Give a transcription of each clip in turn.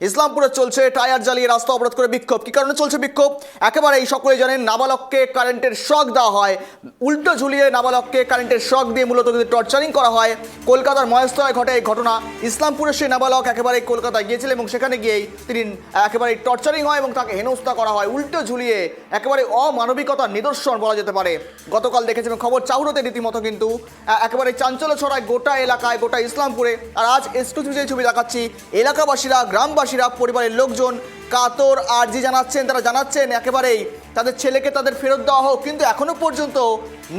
ইসলামপুরে চলছে টায়ার জ্বালিয়ে রাস্তা অবরোধ করে বিক্ষোভ। কি কারণে চলছে বিক্ষোভ? একেবারে এই সকলে জানেন, নাবালককে কারেন্টের শক দেওয়া হয়। উল্টো ঝুলিয়ে নাবালককে কারেন্টের শক দিয়ে মূলত কিন্তু টর্চারিং করা হয়, কলকাতার মহেশতলায় ঘটে এই ঘটনা। ইসলামপুরের সেই নাবালক একেবারে কলকাতায় গিয়েছিলেন এবং সেখানে গিয়েই তিনি একেবারে টর্চারিং হয় এবং তাকে হেনস্থা করা হয়। উল্টো ঝুলিয়ে একেবারে অমানবিকতার নিদর্শন বলা যেতে পারে। গতকাল দেখেছিলাম খবর, চাউরতে রীতিমতো কিন্তু একেবারে চাঞ্চল্য ছড়ায় গোটা এলাকায়, গোটা ইসলামপুরে। আর আজ এক্সক্লুসিভ যে ছবি দেখাচ্ছি, এলাকাবাসীরা গ্রামবাসীরা, পরিবারের লোকজন, কাতর আর্জি জানাচ্ছেন, তারা জানাচ্ছেন একেবারেই তাদের ছেলেকে তাদের ফেরত দেওয়া হোক, কিন্তু এখনও পর্যন্ত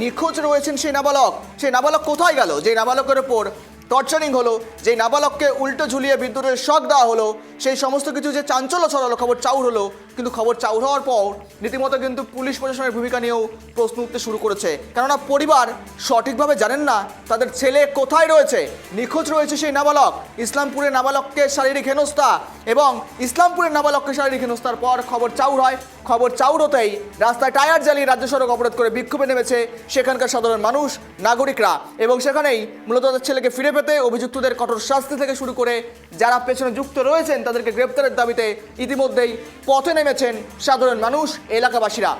নিখোঁজ রয়েছেন সেই নাবালক। সেই নাবালক কোথায় গেল? যে নাবালকের ওপর টর্চারিং হলো যে নাবালককে উল্টো ঝুলিয়ে বিদ্যুতের শখ দেওয়া হলো, সেই সমস্ত কিছু যে চাঞ্চল্য ছড়ালো, খবর চাউর হলো কিন্তু খবর চাউর হওয়ার পর রীতিমতো কিন্তু পুলিশ প্রশাসনের ভূমিকা নিয়েও প্রশ্ন উঠতে শুরু করেছে। কেননা পরিবার সঠিকভাবে জানেন না তাদের ছেলে কোথায় রয়েছে, নিখোঁজ রয়েছে সেই নাবালক। ইসলামপুরের নাবালককে শারীরিক হেনস্থা এবং ইসলামপুরের নাবালককে শারীরিক হেনস্থার পর খবর চাউর হয়। খবর চাউর হতেই রাস্তায় টায়ার জ্বালিয়ে রাজ্য সড়ক অবরোধ করে বিক্ষোভে নেমেছে সেখানকার সাধারণ মানুষ, নাগরিকরা এবং সেখানেই মূলত তাদের ছেলেকে ফিরে পেতে অভিযুক্তদের কঠোর শাস্তি থেকে শুরু করে যারা পেছনে যুক্ত রয়েছেন তাদেরকে গ্রেপ্তারের দাবিতে ইতিমধ্যেই পথে নেমেছেন সাধারণ মানুষ, এলাকাবাসীরা।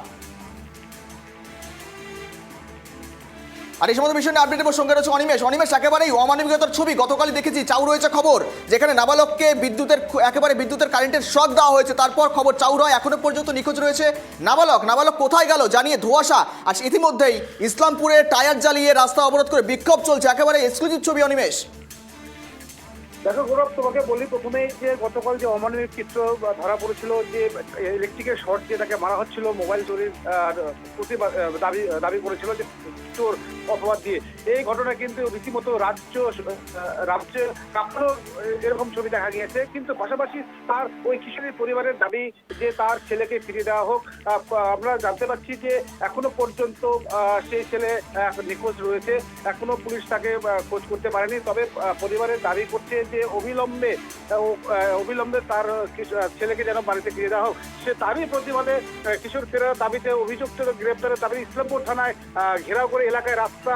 আর এই সমস্ত বিষয় আপডেট দেবো সঙ্গে রয়েছে অনিমেষ। অনিমেষ, একেবারেই অমানবিকতার ছবি। গতকালই দেখেছি চাউ রয়েছে খবর, যেখানে নাবালককে বিদ্যুতের একেবারে বিদ্যুতের কারেন্টের শক দেওয়া হয়েছে। তারপর খবর চাউর হয়, এখনও পর্যন্ত নিখোঁজ রয়েছে নাবালক। নাবালক কোথায় গেল জানিয়ে ধোয়াশা। আর ইতিমধ্যেই ইসলামপুরে টায়ার জ্বালিয়ে রাস্তা অবরোধ করে বিক্ষোভ চলছে। একেবারে এক্সক্লুসিভ ছবি অনিমেষ। দেখো গৌরব, তোমাকে বলি প্রথমে যে গতকাল যে অমানবিক চিত্র ধরা পড়েছিল যে ইলেকট্রিকের শর্ট দিয়ে তাকে মারা হচ্ছিল মোবাইল চুরির দাবি দাবি করেছিল যে চোর অপবাদ দিয়ে। এই ঘটনা কিন্তু রীতিমতো রাজ্য রাজ্যে কাঁপানো এরকম ছবি দেখা গিয়েছে। কিন্তু পাশাপাশি তার ওই কিশোরীর পরিবারের দাবি যে তার ছেলেকে ফিরিয়ে দেওয়া হোক আমরা জানতে পারছি যে এখনও পর্যন্ত সেই ছেলে নিখোঁজ রয়েছে। এখনও পুলিশ তাকে খোঁজ করতে পারেনি। তবে পরিবারের দাবি করছে যে অবিলম্বে অবিলম্বে তার ছেলেকে যেন বাড়িতে ফিরে দেওয়া হোক। সে তারই প্রতিবাদে কিশোর ফেরার দাবিতে অভিযুক্ত গ্রেপ্তারের দাবি ইসলামপুর থানায় ঘেরাও করে এলাকায় রাস্তা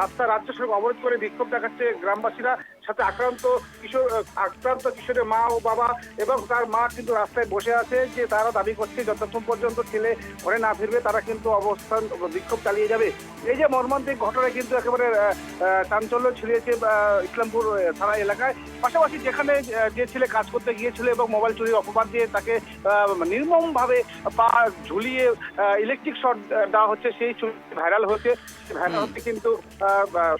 রাস্তা রাজ্য সড়ক অবরোধ করে বিক্ষোভ দেখাচ্ছে গ্রামবাসীরা। সাথে আক্রান্ত কিশোর আক্রান্ত কিশোরের মা ও বাবা এবং তার মা কিন্তু রাস্তায় বসে আছে যে তারা দাবি করছে যতক্ষণ পর্যন্ত ছেলে ঘরে না ফিরবে তারা কিন্তু অবস্থান বিক্ষোভ চালিয়ে যাবে। এই যে মর্মান্তিক ঘটনা কিন্তু একেবারে চাঞ্চল্য ছড়িয়েছে ইসলামপুর থানা এলাকায়। পাশাপাশি যেখানে যে ছেলে কাজ করতে গিয়েছিল এবং মোবাইল চুরির অপবাদ দিয়ে তাকে নির্মম ভাবে পা ঝুলিয়ে ইলেকট্রিক শর্ট দেওয়া হচ্ছে, সেই ভাইরাল হচ্ছে ভাইরাল হচ্ছে কিন্তু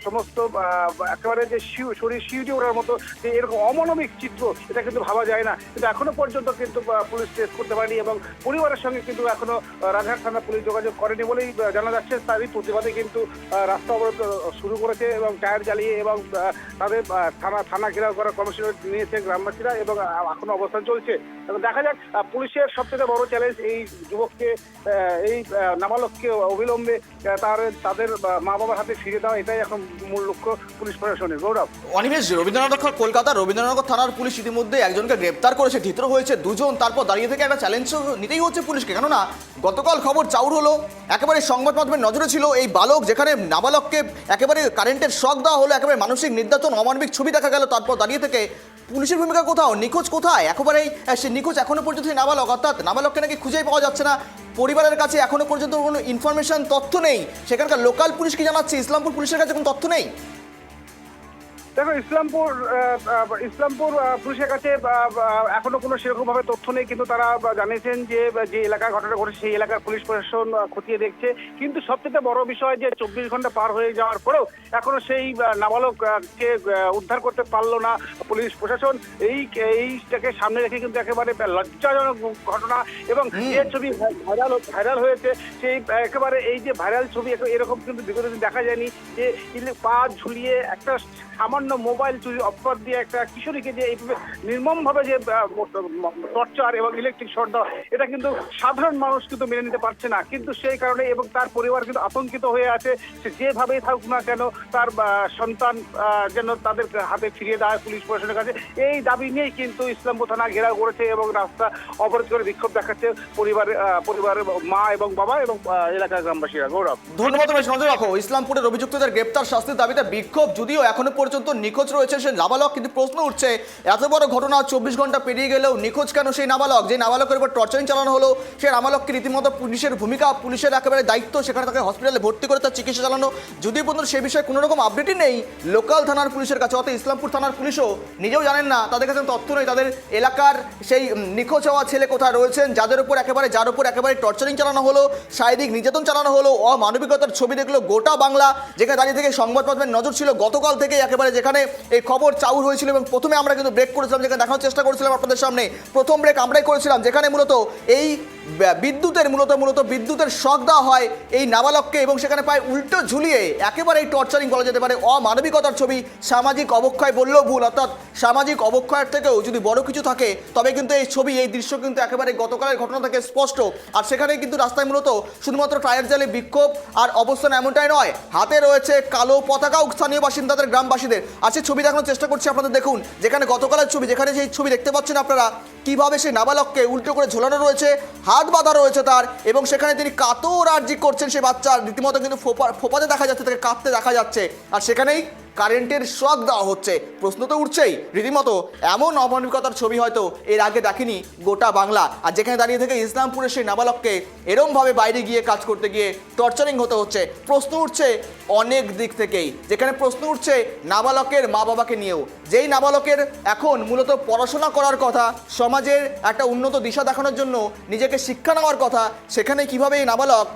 সমস্ত একেবারে যে শরীর শিউটি ওঠার মতো যে এরকম অমানবিক চিত্র এটা কিন্তু ভাবা যায় না। কিন্তু এখনও পর্যন্ত কিন্তু পুলিশ টেস্ট করতে পারেনি এবং পরিবারের সঙ্গে কিন্তু এখনও আহ, রাজহাট থানা পুলিশ যোগাযোগ করেনি বলেই জানা যাচ্ছে। তারই প্রতিবাদে কিন্তু রাস্তা অবরোধ শুরু করেছে এবং টায়ার জ্বালিয়ে এবং তাদের থানা থানা ঘেরাও করার কমিশনার নিয়েছে গ্রামবাসীরা এবং এখনও অবস্থান চলছে। এবং দেখা যাক পুলিশের সবথেকে বড় চ্যালেঞ্জ এই যুবককে এই নাবালককে অবিলম্বে তার তাদের মা বাবার হাতে ফিরে দেওয়া এটাই এখন মূল লক্ষ্য পুলিশ প্রশাসনের। গৌরব। অনিমেষ রবীন্দ্রনাথ কলকাতা রবীন্দ্রনগর থানার পুলিশ ইতিমধ্যে একজনকে গ্রেপ্তার করেছে, ধৃত হয়েছে দুজন। তারপর দাঁড়িয়ে থেকে একটা চ্যালেঞ্জ নিতেই হচ্ছে পুলিশকে। কেননা, গতকাল খবর চাউর হলো, একেবারে সংবাদ মাধ্যমের নজরে ছিল এই বালক যেখানে নাবালককে একেবারে কারেন্টের শখ দেওয়া হলো, একেবারে মানসিক নির্যাতন, অমানবিক ছবি দেখা গেল। তারপর দাঁড়িয়ে থেকে পুলিশের ভূমিকা কোথাও, নিখোঁজ কোথায়? একেবারেই সে নিখোঁজ এখনও পর্যন্ত নাবালক, অর্থাৎ নাবালককে নাকি খুঁজেই পাওয়া যাচ্ছে না। পরিবারের কাছে এখনও পর্যন্ত কোনো ইনফরমেশন তথ্য নেই। সেখানকার লোকাল পুলিশ কি জানাচ্ছে? ইসলামপুর পুলিশের কাছে কোনো তথ্য নেই? দেখো ইসলামপুর ইসলামপুর পুলিশের কাছে এখনও কোনো সেরকম ভাবে তথ্য নেই কিন্তু তারা জানিয়েছেন যে যে এলাকার ঘটনা ঘটেছে সেই এলাকার পুলিশ প্রশাসন খতিয়ে দেখছে। কিন্তু সবচেয়ে বড় বিষয় যে চব্বিশ ঘণ্টা পার হয়ে যাওয়ার পরেও এখনও সেই আহ, নাবালক কে উদ্ধার করতে পারল না পুলিশ প্রশাসন। এই এইটাকে সামনে রেখে কিন্তু একেবারে লজ্জাজনক ঘটনা এবং যে ছবি ভাইরাল ভাইরাল হয়েছে। সেই একেবারে এই যে ভাইরাল ছবি এরকম কিন্তু বিগত দিন দেখা যায়নি যে পা ঝুলিয়ে একটা সামান্য মোবাইল চুরি অপবাদ দিয়ে একটা কিশোরীকে যে এইভাবে নির্মম ভাবে যে টর্চার এবং ইলেকট্রিক শর্ট দেওয়া, এটা কিন্তু সাধারণ মানুষ কিন্তু মেনে নিতে পারছে না। কিন্তু সেই কারণে এবং তার পরিবার কিন্তু আতঙ্কিত হয়ে আছে, সে যেভাবেই থাকুক না কেন তার সন্তান যেন তাদের হাতে ফিরিয়ে দেওয়া পুলিশ প্রশাসনের কাছে। এই দাবি নিয়েই কিন্তু ইসলামপুর থানা ঘেরাও করেছে এবং রাস্তা অবরোধ করে বিক্ষোভ দেখাচ্ছে পরিবারের পরিবারের মা এবং বাবা এবং এলাকার গ্রামবাসীরা। গৌরব। ধন্যবাদ রাখো। ইসলামপুরের অভিযুক্তদের গ্রেপ্তার শাস্তির দাবিতে বিক্ষোভ, যদিও এখনও পর্যন্ত নিখোঁজ রয়েছে, সে নাবালক, কিন্তু প্রশ্ন উঠছে, এত বড় ঘটনা চব্বিশ ঘণ্টা পেরিয়ে গেলেও নিখোঁজ কেন সেই নাবালক? যে নাবালকের উপর টর্চারিং চালানো হলো সেই নাবালককে রীতিমতো পুলিশের ভূমিকা, পুলিশের একেবারে দায়িত্ব, সেখানে তাকে হসপিটালে ভর্তি করে তার চিকিৎসা চালানো। যদিও পর্যন্ত সে বিষয়ে কোনো রকম আপডেটই নেই লোকাল থানার পুলিশের কাছে, অর্থাৎ ইসলামপুর থানার পুলিশও নিজেও জানেন না, তাদের কাছে তথ্য নেই, তাদের এলাকার সেই নিখোঁজ হওয়া ছেলে কোথায় রয়েছেন, যাদের উপর একেবারে, যার উপর একেবারে টর্চারিং চালানো হলো, শারীরিক নির্যাতন চালানো হলো, অমানবিকতার ছবি দেখল গোটা বাংলা, যেখানে দাঁড়িয়ে থেকে সংবাদ মাধ্যমের নজর ছিল, গতকাল থেকে একেবারে যেখানে এই খবর চাউর হয়েছিল এবং প্রথমে আমরা কিন্তু ব্রেক করেছিলাম, যেখানে দেখানোর চেষ্টা করেছিলাম আপনাদের সামনে। প্রথম ব্রেক আমরাই করেছিলাম, যেখানে মূলত এই বিদ্যুতের মূলত মূলত বিদ্যুতের শখ দেওয়া হয় এই নাবালককে এবং সেখানে প্রায় উল্টো ঝুলিয়ে একেবারে এই টর্চারিং বলা যেতে পারে অমানবিকতার ছবি সামাজিক অবক্ষয় বললেও ভুল, অর্থাৎ সামাজিক অবক্ষয়ের থেকেও যদি বড় কিছু থাকে, তবে কিন্তু এই ছবি, এই দৃশ্য কিন্তু একেবারে গতকালের ঘটনা থেকে স্পষ্ট। আর সেখানে কিন্তু রাস্তায় মূলত শুধুমাত্র টায়ার জালে বিক্ষোভ আর অবস্থান এমনটাই নয়, হাতে রয়েছে কালো পতাকাও স্থানীয় বাসিন্দাদের, গ্রামবাসীদের। আর সেই ছবি দেখানোর চেষ্টা করছি আপনাদের, দেখুন, যেখানে গতকালের ছবি, যেখানে সেই ছবি দেখতে পাচ্ছেন আপনারা কীভাবে সে নাবালককে উল্টো করে ঝোলানো রয়েছে, হাত বাঁধা রয়েছে তার, এবং সেখানে তিনি কাতর আর্জি করছেন সে বাচ্চা। রীতিমতো কিন্তু ফোপা ফোপাতে দেখা যাচ্ছে, তাকে কাঁদতে দেখা যাচ্ছে। আর সেখানেই কারেন্টের শক দেওয়া হচ্ছে। প্রশ্ন তো উঠছেই। রীতিমতো এমন অমানবিকতার ছবি হয়তো এর আগে দেখেনি গোটা বাংলা। আর যেখানে দাঁড়িয়ে থেকে ইসলামপুরের সেই নাবালককে এরমভাবে বাইরে গিয়ে কাজ করতে গিয়ে টর্চারিং হতে হচ্ছে। প্রশ্ন উঠছে অনেক দিক থেকেই। যেখানে প্রশ্ন উঠছে নাবালকের মা বাবাকে নিয়েও। যেই নাবালকের এখন মূলত পড়াশোনা করার কথা, সমাজের একটা উন্নত দিশা দেখানোর জন্য নিজেকে শিক্ষা নেওয়ার কথা, সেখানে কীভাবে এই নাবালক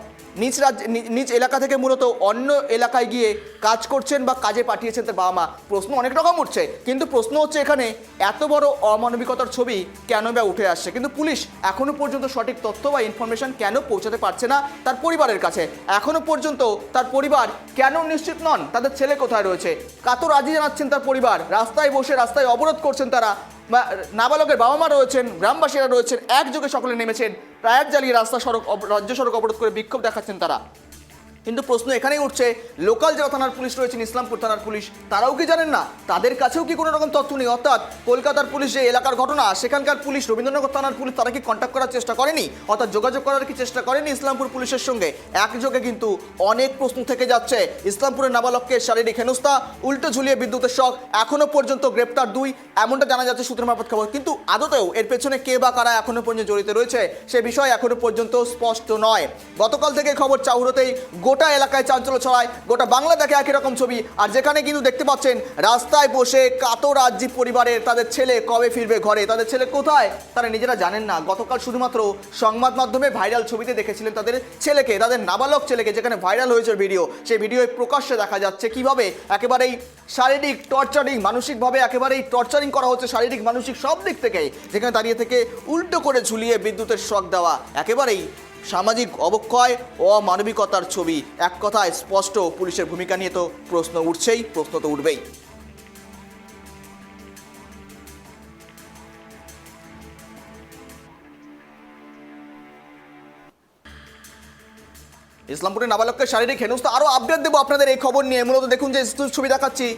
নিজ রাজ্য নিজ এলাকা থেকে মূলত অন্য এলাকায় গিয়ে কাজ করছেন বা কাজে পাঠিয়েছেন তার বাবা মা। প্রশ্ন অনেক রকম উঠছে, কিন্তু প্রশ্ন হচ্ছে এখানে এত বড় অমানবিকতার ছবি কেন বা উঠে আসছে? কিন্তু পুলিশ এখনও পর্যন্ত সঠিক তথ্য বা ইনফরমেশন কেন পৌঁছাতে পারছে না তার পরিবারের কাছে? এখনও পর্যন্ত তার পরিবার কেন নিশ্চিত নন? তাদের ছেলে কোথায় রয়েছে? কাতো রাজি জানাচ্ছেন তার পরিবার। রাস্তায় বসে রাস্তায় অবরোধ করছেন তারা। বা নাবালকের বাবা মা রয়েছেন, গ্রামবাসীরা রয়েছেন, একযোগে সকলে নেমেছেন। টায়ার জ্বালিয়ে রাস্তা সড়ক রাজ্য সড়ক অবরোধ করে বিক্ষোভ দেখাচ্ছেন তারা। কিন্তু প্রশ্ন এখানেই উঠছে, লোকাল যারা থানার পুলিশ রয়েছেন, ইসলামপুর থানার পুলিশ, তারাও কি জানেন না? তাদের কাছেও কি কোনো রকম তথ্য নেই? অর্থাৎ কলকাতার পুলিশ যে এলাকার ঘটনা, সেখানকার পুলিশ, রবীন্দ্রনগর থানার পুলিশ, তারা কি কন্ট্যাক্ট করার চেষ্টা করেনি? অর্থাৎ যোগাযোগ করার কি চেষ্টা করেনি ইসলামপুর পুলিশের সঙ্গে? একযোগে কিন্তু অনেক প্রশ্ন থেকে যাচ্ছে। ইসলামপুরের নাবালককে শারীরিক হেনস্থা, উল্টো ঝুলিয়ে বিদ্যুতের শখ এখনও পর্যন্ত গ্রেপ্তার দুই, এমনটা জানা যাচ্ছে সূত্রের মারফত খবর। কিন্তু আদতেও এর পেছনে কে বা কারা এখনও পর্যন্ত জড়িত রয়েছে, সে বিষয় এখনও পর্যন্ত স্পষ্ট নয়। গতকাল থেকে খবর চাউরতেই গোটা এলাকায় চাঞ্চল্য ছড়ায়, গোটা বাংলা দেখে একই রকম ছবি। আর যেখানে কিন্তু দেখতে পাচ্ছেন, রাস্তায় বসে কাতর রাজ্যি পরিবারের তাদের ছেলে কবে ফিরবে ঘরে, তাদের ছেলে কোথায়, তারা নিজেরা জানেন না। গতকাল শুধুমাত্র সংবাদ মাধ্যমে ভাইরাল ছবিতে দেখেছিলেন তাদের ছেলেকে, তাদের নাবালক ছেলেকে, যেখানে ভাইরাল হয়েছে ভিডিও। সেই ভিডিও প্রকাশ্যে দেখা যাচ্ছে কীভাবে একেবারেই শারীরিক টর্চারিং, মানসিকভাবে একেবারেই টর্চারিং করা হচ্ছে শারীরিক, মানসিক সব দিক থেকেই, যেখানে দাঁড়িয়ে থেকে উল্টো করে ঝুলিয়ে বিদ্যুতের শখ দেওয়া, একেবারেই সামাজিক অবক্ষয় ও মানবিকতার ছবি। এক কথায় স্পষ্ট পুলিশের ভূমিকা নিয়ে তো প্রশ্ন উঠছেই, প্রশ্ন তো উঠবেই। ইসলামপুরের নাবালককে শারীরিক হেনস্থা আরও আপডেট দেবো আপনাদের এই খবর নিয়ে। মূলত দেখুন যে ছবি দেখাচ্ছি।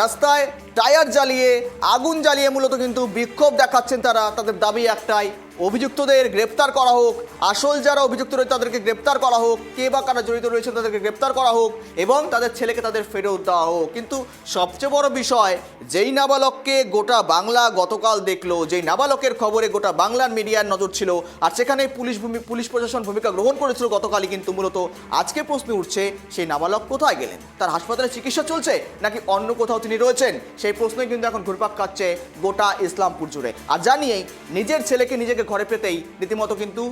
রাস্তায় টায়ার জ্বালিয়ে, আগুন জ্বালিয়ে মূলত কিন্তু বিক্ষোভ দেখাচ্ছেন তারা। তাদের দাবি একটাই অভিযুক্তদের গ্রেপ্তার করা হোক, আসল যারা অভিযুক্ত রয়েছে তাদেরকে গ্রেপ্তার করা হোক, কে বা কারা জড়িত রয়েছে তাদেরকে গ্রেপ্তার করা হোক এবং তাদের ছেলেকে তাদের ফেরত দেওয়া হোক। কিন্তু সবচেয়ে বড় বিষয়, যেই নাবালককে গোটা বাংলা গতকাল দেখল, যেই নাবালকের খবরে গোটা বাংলার মিডিয়ার নজর ছিল, আর সেখানে পুলিশ ভূমি- পুলিশ প্রশাসন ভূমিকা গ্রহণ করেছিল গতকালই কিন্তু মূলত, আজকে প্রশ্ন উঠছে, সেই নাবালক কোথায় গেলেন? তার হাসপাতালে চিকিৎসা চলছে, নাকি অন্য কোথাও তিনি রয়েছেন? সেই প্রশ্নই কিন্তু এখন ঘুরপাক খাচ্ছে গোটা ইসলামপুর জুড়ে। আর জানিয়েই, নিজের ছেলেকে নিজেকে ঘরে পেতেই রীতিমতো কিন্তু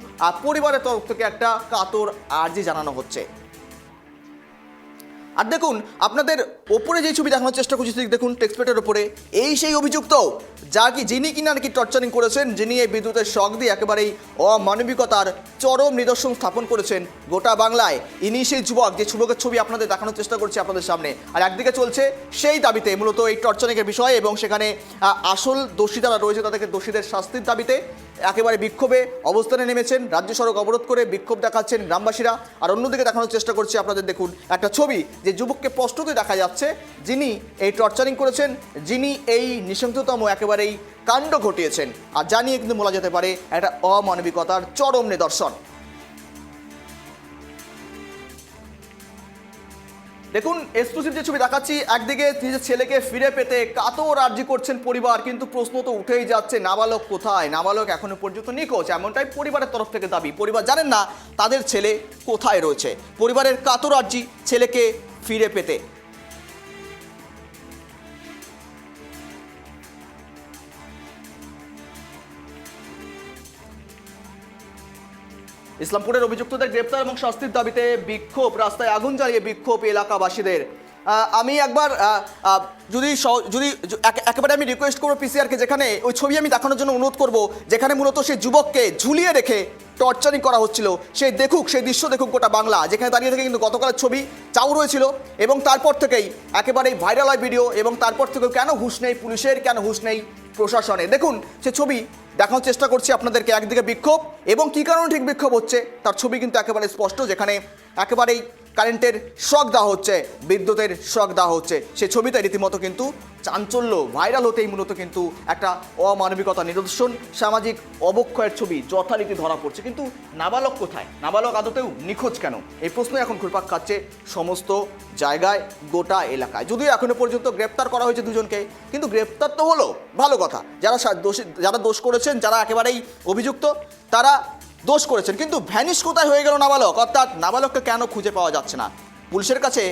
পরিবারের তরফ থেকে একটা কাতর আর্জি জানানো হচ্ছে। আর দেখুন, আপনাদের ওপরে যে ছবি দেখানোর চেষ্টা করছি দেখুন টেক্সপেটের ওপরে এই সেই অভিযুক্ত, যা কি, যিনি কিনা কি টর্চারিং করেছেন, যিনি এই বিদ্যুতের শখ দিয়ে একেবারেই অমানবিকতার চরম নিদর্শন স্থাপন করেছেন গোটা বাংলায়। ইনি সেই যুবক, যে যুবকের ছবি আপনাদের দেখানোর চেষ্টা করছি আপনাদের সামনে। আর একদিকে চলছে সেই দাবিতে মূলত এই টর্চারিংয়ের বিষয় এবং সেখানে আসল দোষী যারা রয়েছে, তাদেরকে দোষীদের শাস্তির দাবিতে একেবারে বিক্ষোভে অবস্থানে নেমেছেন। রাজ্য সড়ক অবরোধ করে বিক্ষোভ দেখাচ্ছেন গ্রামবাসীরা। আর অন্যদিকে দেখানোর চেষ্টা করছি আপনাদের দেখুন একটা ছবি যে যুবককে স্পষ্টতই দেখা যাচ্ছে। যিনি এই টর্চারিং করেছেন, যিনি এই নৃশংসতম একেবারেই কাণ্ড ঘটিয়েছেন। আর জানিয়ে কিন্তু বলা যেতে পারে, একটা অমানবিকতার চরম নিদর্শন। দেখুন এক্সক্লুসিভ যে ছবি দেখাচ্ছি, একদিকে নিজের ছেলেকে ফিরে পেতে কাতর আর্জি করছেন পরিবার, কিন্তু প্রশ্ন তো উঠেই যাচ্ছে, নাবালক কোথায়? নাবালক এখনও পর্যন্ত নিখোঁজ, এমনটাই পরিবারের তরফ থেকে দাবি। পরিবার জানেন না তাদের ছেলে কোথায় রয়েছে। পরিবারের কাতর আর্জি ছেলেকে ফিরে পেতে। ইসলামপুরের অভিযুক্তদের গ্রেপ্তার এবং শাস্তির দাবিতে বিক্ষোভ, রাস্তায় আগুন জ্বালিয়ে বিক্ষোভ এলাকাবাসীদের। আমি একবার যদি যদি এক- একেবারে আমি রিকোয়েস্ট করব পিসিআরকে যেখানে ওই ছবি আমি দেখানোর জন্য অনুরোধ করব, যেখানে মূলত সেই যুবককে ঝুলিয়ে রেখে টর্চারিং করা হচ্ছিল। সেই দেখুক সেই দৃশ্য দেখুক গোটা বাংলা, যেখানে দাঁড়িয়ে থেকে কিন্তু গতকালের ছবি চাউ রয়েছিল এবং তারপর থেকেই একেবারেই ভাইরাল হয় ভিডিও এবং তারপর থেকেও কেন হুঁশ নেই পুলিশের, কেন হুঁশ নেই প্রশাসনে দেখুন, সে ছবি দেখানোর চেষ্টা করছি আপনাদেরকে একদিকে বিক্ষোভ এবং কী কারণে ঠিক বিক্ষোভ হচ্ছে, তার ছবি কিন্তু একেবারে স্পষ্ট, যেখানে একেবারেই কারেন্টের শক দেওয়া হচ্ছে, বিদ্যুতের শক দেওয়া হচ্ছে। সে ছবিতে রীতিমতো কিন্তু চাঞ্চল্য ভাইরাল হতেই মূলত কিন্তু একটা অমানবিকতা নিদর্শন, সামাজিক অবক্ষয়ের ছবি যথারীতি ধরা পড়ছে। কিন্তু নাবালক কোথায়? নাবালক আদতেও নিখোঁজ কেন? এই প্রশ্ন এখন ঘুরপাক খাচ্ছে সমস্ত জায়গায়, গোটা এলাকায়। যদিও এখনও পর্যন্ত গ্রেপ্তার করা হয়েছে দুজনকে, কিন্তু গ্রেপ্তার তো হলো, ভালো কথা। যারা দোষী যারা দোষ করেছেন, যারা একেবারেই অভিযুক্ত, তারা দোষ করেছেন, কিন্তু ভ্যানিশ কোথায় হয়ে গেল নাবালক? অর্থাৎ নাবালককে কেন খুঁজে পাওয়া যাচ্ছে না? পুলিশের কাছে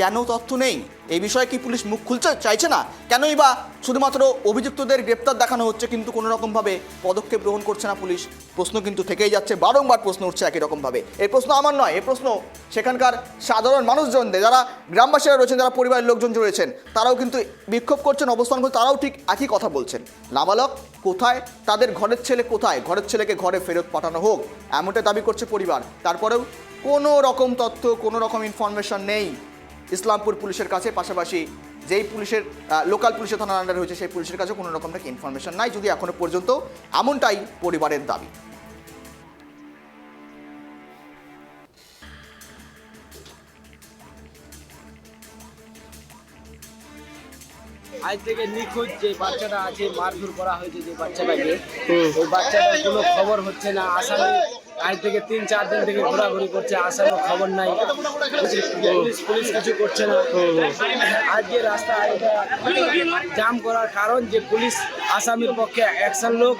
কেন তথ্য নেই? এই বিষয়ে কি পুলিশ মুখ খুলতে চাইছে না? কেনই বা শুধুমাত্র অভিযুক্তদের গ্রেপ্তার দেখানো হচ্ছে, কিন্তু কোনো রকমভাবে পদক্ষেপ গ্রহণ করছে না পুলিশ। প্রশ্ন কিন্তু থেকেই যাচ্ছে, বারংবার প্রশ্ন উঠছে একই রকমভাবে এই প্রশ্ন আমার নয়, এই প্রশ্ন সেখানকার সাধারণ মানুষজনদের যারা গ্রামবাসীরা রয়েছেন, যারা পরিবারের লোকজন রয়েছেন, তারাও কিন্তু বিক্ষোভ করছেন, অবস্থান করছেন, তারাও ঠিক একই কথা বলছেন। নাবালক কোথায়? তাদের ঘরের ছেলে কোথায়? ঘরের ছেলেকে ঘরে ফেরত পাঠানো হোক, এমনটাই দাবি করছে পরিবার। তারপরেও কোনো রকম তথ্য, কোনো রকম ইনফরমেশন নেই। ইসলামপুর পুলিশের কাছে পাশাপাশি যেই পুলিশের লোকাল পুলিশের থানার আন্ডার হয়েছে সেই পুলিশের কাছে কোনো রকম নাকি ইনফরমেশন নাই যদি এখনও পর্যন্ত এমনটাই পরিবারের দাবি। আজ থেকে নিখোঁজ যে বাচ্চাটা আছে মারধর করা হয়েছে যে বাচ্চাটাকে ওই বাচ্চাটার কোনো খবর হচ্ছে না আসামি আজ থেকে তিন চার দিন থেকে ঘোরাঘুরি করছে আসামির খবর নাই। পুলিশ পুলিশ কিছু করছে না। আজকে রাস্তা এটা জাম করার কারণ যে পুলিশ আসামির পক্ষে অ্যাকশন লোক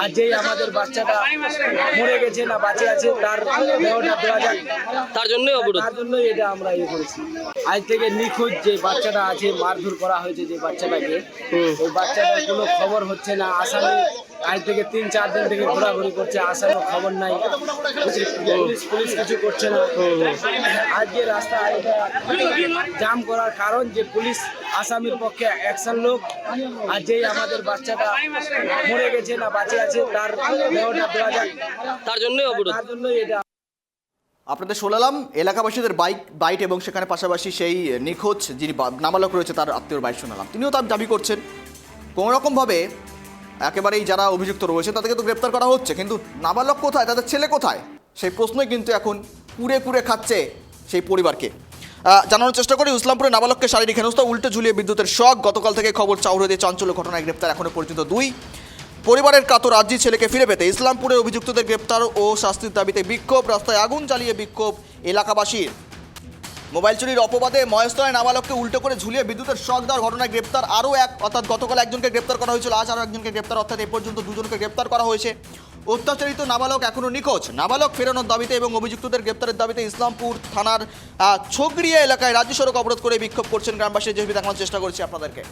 আর যেই আমাদের বাচ্চাটা মরে গেছে না বাঁচে আছে তার দেহটা দেওয়া যাক। তার জন্যই অবরোধ। তার জন্য এটা আমরা ইয়ে করেছি। আজ থেকে নিখোঁজ যে বাচ্চাটা আছে মারধর করা হয়েছে যে বাচ্চাটাকে ওই বাচ্চাটার কোনো খবর হচ্ছে না। আসামি আজ থেকে তিন চার দিন থেকে ঘোরাঘুরি করছে আসামির খবর নাই। পুলিশ পুলিশ কিছু করছে না। আজকে রাস্তা জাম করার কারণ যে পুলিশ আসামির পক্ষে অ্যাকশন লোক আর যেই আমাদের বাচ্চাটা মরে গেছে না বাঁচে আছে তার দেহটা দেওয়া যাক। তার জন্যই অবরোধ। তার জন্য এটা। আপনাদের শোনালাম এলাকাবাসীদের বাইক বাইট এবং সেখানে পাশাপাশি সেই নিখোঁজ যিনি নাবালক রয়েছে তার আত্মীয় বাইক শোনালাম। তিনিও তার দাবি করছেন। কোনো রকমভাবে একেবারেই যারা অভিযুক্ত রয়েছে, তাদেরকে তো গ্রেপ্তার করা হচ্ছে। কিন্তু নাবালক কোথায়? তাদের ছেলে কোথায়? সেই প্রশ্নই কিন্তু এখন কুড়ে কুড়ে খাচ্ছে সেই পরিবারকে। জানানোর চেষ্টা করি, ইসলামপুরে নাবালককে শারীরিক হেনস্থা, উল্টে ঝুলিয়ে বিদ্যুতের শখ গতকাল থেকে খবর চাউরে দিয়ে চাঞ্চল্য ঘটনায় গ্রেপ্তার এখনও পর্যন্ত দুই। পরিবারের কাতর রাজ্যি ছেলেকে ফিরে পেতে ইসলামপুরে অভিযুক্তদের গ্রেপ্তার ও শাস্তির দাবিতে বিক্ষোভ, রাস্তায় আগুন জ্বালিয়ে বিক্ষোভ এলাকাবাসীর। মোবাইল চুরির অপবাদে মহেশতলায় নাবালককে উল্টো করে ঝুলিয়ে বিদ্যুতের শখ দেওয়ার ঘটনায় গ্রেপ্তার আরও এক, অর্থাৎ গতকাল একজনকে গ্রেপ্তার করা হয়েছিল, আজ আরও একজনকে গ্রেপ্তার, অর্থাৎ এ পর্যন্ত দুজনকে গ্রেপ্তার করা হয়েছে। অত্যাচারিত নাবালক এখনও নিখোঁজ। নাবালক ফেরানোর দাবিতে এবং অভিযুক্তদের গ্রেপ্তারের দাবিতে ইসলামপুর থানার ছগড়িয়া এলাকায় রাজ্য সড়ক অবরোধ করে বিক্ষোভ করছেন গ্রামবাসী। যে দেখানোর চেষ্টা করছি আপনাদেরকে।